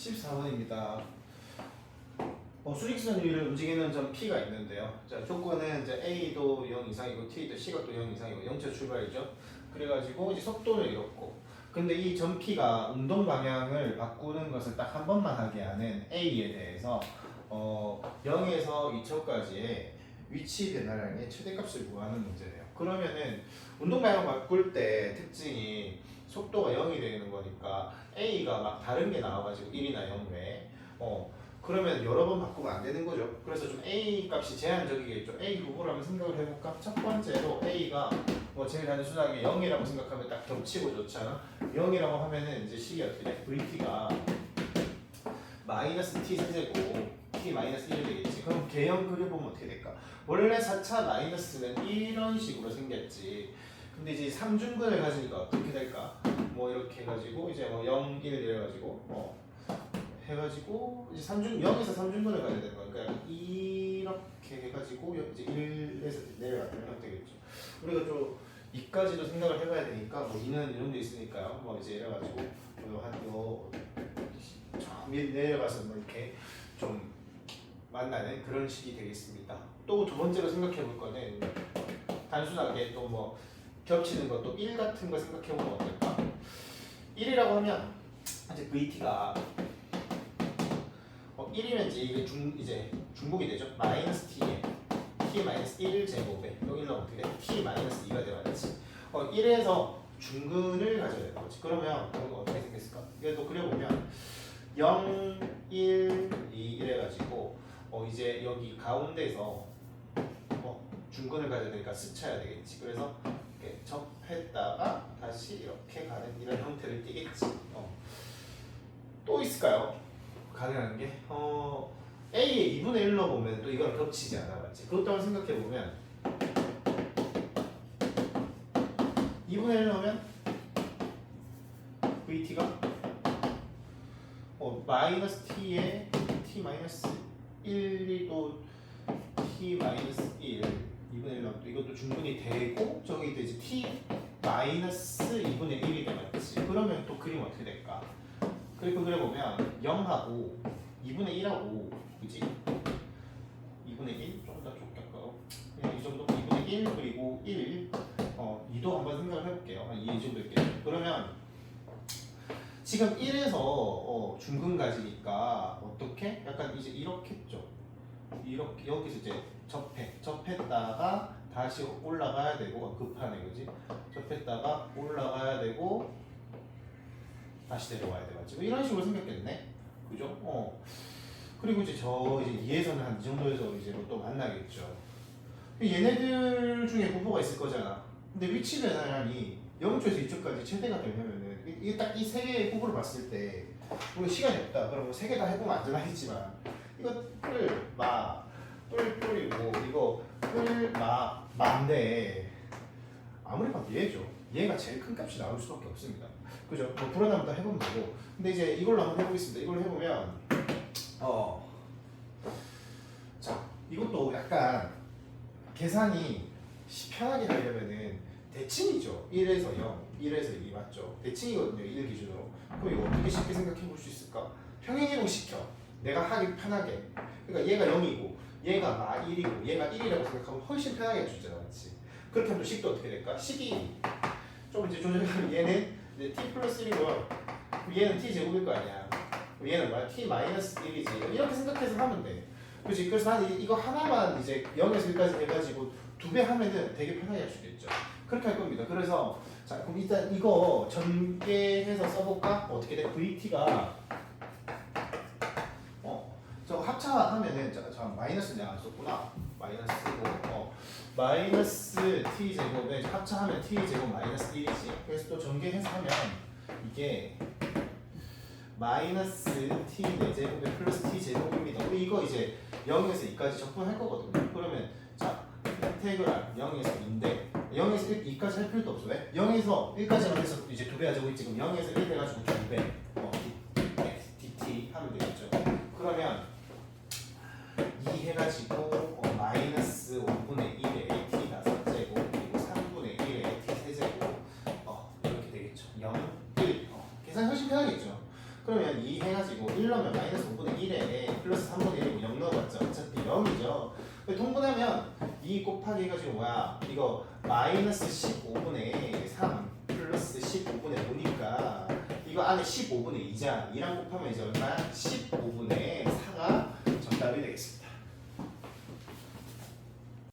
14번입니다. 어, 수직선 위를 움직이는 점 P가 있는데요. 자, 조건은 이제 A도 0 이상이고 T도 C가 또 0 이상이고 0차 출발이죠. 그래가지고 이제 속도는 이렇고. 근데 이 점 P가 운동 방향을 바꾸는 것을 딱 한 번만 하게 하는 A에 대해서 어, 0에서 2초까지의 위치 변화량의 최대값을 구하는 문제네요. 그러면은 운동 방향 바꿀 때 특징이 속도가 0이 되는 거니까 A가 막 다른 게 나와가지고 1이나 0 외에 어 그러면 여러 번 바꾸면 안 되는 거죠. 그래서 좀 A 값이 제한적이겠죠. A 후보를 한번 생각을 해볼까? 첫 번째로 A가 뭐 제일 단순하게 0이라고 생각하면 딱 겹치고 좋잖아. 0이라고 하면은 이제 식이 어떻게 돼? VT가 마이너스 T 세제곱 T 마이너스 1이 되겠지. 그럼 개형 그려보면 어떻게 될까? 원래 4차 마이너스는 이런 식으로 생겼지. 근데 이제 3중근을 가지니까 어떻게 될까? 뭐 이렇게 해가지고 이제 뭐 0, 1 이래가지고 어 해가지고 이제 3중 0에서 3중근을 가야 되는 거니까 약간 이렇게 해가지고 이제 1에서 내려가는 형태겠죠. 우리가 좀 이까지도 생각을 해봐야 되니까 뭐 2는 이런 데 있으니까요. 뭐 이제 이래가지고 한요 내려가서 뭐 이렇게 좀 만나는 그런 식이 되겠습니다. 또 두 번째로 생각해 볼 거는 단순하게 또뭐 겹치는 것도 1 같은 거 생각해 보면 어떨까? 1이라고 하면 이제 VT가 어, 1이면 이제 이게 중 이제 중복이 되죠. 마이너스 t에 t 마이너스 1 제곱에 여기 는 어떻게 돼? t 마이너스 2가 되어야지. 어 1에서 중근을 가져야 되는 거지. 그러면 이거 어떻게 생겼을까? 이거 그려보면 0, 1, 2 이래가지고 어 이제 여기 가운데서 어 중근을 가져야 되니까 스쳐야 되겠지. 그래서 이렇게 접했다가 다시 이렇게 가는 이런 형태를 띠겠지. 어. 또 있을까요? 가능한 게 어, A의 2분의 1로 보면 또 이거랑 겹치지 않아 맞지? 그것도 한번 생각해 보면 2분의 1 넣으면 VT가 어, 마이너스 T에 T 마이너스 1이 또 T 마이너스 1 2분의 1 넣으면 또 이것도 중분이 되고 저기 또 이제 T 마이너스 2분의 1이 되겠지 그러면 또 그림 어떻게 될까? 그래프 그려보면 0하고 2분의 1하고 그지? 2분의 1? 좀더 좁게 할까요? 그냥 이 정도 2분의 1 그리고 1 어, 2도 한번 생각을 해볼게요 한 2 정도 있겠죠 그러면 지금 1에서 어, 중근 가지니까 어떻게? 약간 이제 이렇게죠 이렇게 여기서 이제 접해 접했다가 다시 올라가야 되고 급하네 그지? 접했다가 올라가야 되고 다시 내려와야 돼 맞지? 뭐 이런 식으로 생겼겠네 그죠? 어 그리고 이제 저 이제 2에서는 한 이 정도에서 이제 또 만나겠죠 얘네들 중에 후보가 있을 거잖아 근데 위치 변화량이 0초에서 2초까지 최대가 되려면은 이게 딱 이 세 개의 후보를 봤을 때 우리 시간이 없다 그럼 세개 다 해보면 안전하겠지만 이거 뿔뿔이고 이거 뿔 마 마인데 아무리 봐도 얘죠 얘가 제일 큰 값이 나올 수밖에 없습니다 그죠? 뭐 불안하면 다 해보면 되고 근데 이제 이걸로 한번 해보겠습니다 이걸 해보면 어. 자 이것도 약간 계산이 시- 편하게 하려면은 대칭이죠 1에서 0 1에서 2 맞죠? 대칭이거든요 1 기준으로 그럼 이거 어떻게 쉽게 생각해 볼 수 있을까? 평행이동 시켜 내가 하기 편하게 그러니까 얘가 0이고 얘가 마 1이고 얘가 1이라고 생각하면 훨씬 편하게 해주잖아 맞지? 그렇게 하면 또 식도 어떻게 될까? 식이 좀 이제 조절하면 얘는 t 플러스 1이고 그럼 얘는 t 제곱일 거 아니야 얘는 뭐야? t 마이너스 1이지 이렇게 생각해서 하면 돼 그렇지 그래서 난 이- 이거 하나만 이제 0에서 1까지 해가지고 두 배 하면은 되게 편하게 할 수도 있죠 그렇게 할 겁니다 그래서 자 그럼 일단 이거 전개해서 써볼까? 어떻게 돼? VT가 4 하면은 잠깐 마이너스인데 아, 안 썼구나. 마이너스고 어, 마이너스 t 제곱에 합차하면 t 제곱 마이너스 1이지. 그래서 또 전개해서 하면 이게 마이너스 t 4제곱에 플러스 t 제곱입니다. 이거 이제 0에서 2까지 적분할 거거든요. 그러면 자 인테그랄 0에서 2인데 0에서 1, 2까지 할 필요도 없어. 왜? 0에서 1까지 하면서 이제 두배 가지고 있지. 그럼 0에서 1 해가지고 두배. 어, dt 하면 되겠죠. 그러면 해가지고 어, 마이너스 5분의 1에 t 다섯 제곱 그리고 3분의 1에 t 세제곱 어, 이렇게 되겠죠 0, 1 어, 계산 훨씬 편하겠죠 그러면 2 해가지고 1 넣으면 마이너스 5분의 1에 플러스 3분의 1이고 0 넣어봤자 어차피 0이죠. 통분하면 2 곱하기 해가지고 뭐야? 이거 마이너스 15분의 3 플러스 15분의 5니까 이거 안에 15분의 2자 2랑 곱하면 이제 얼마야? 10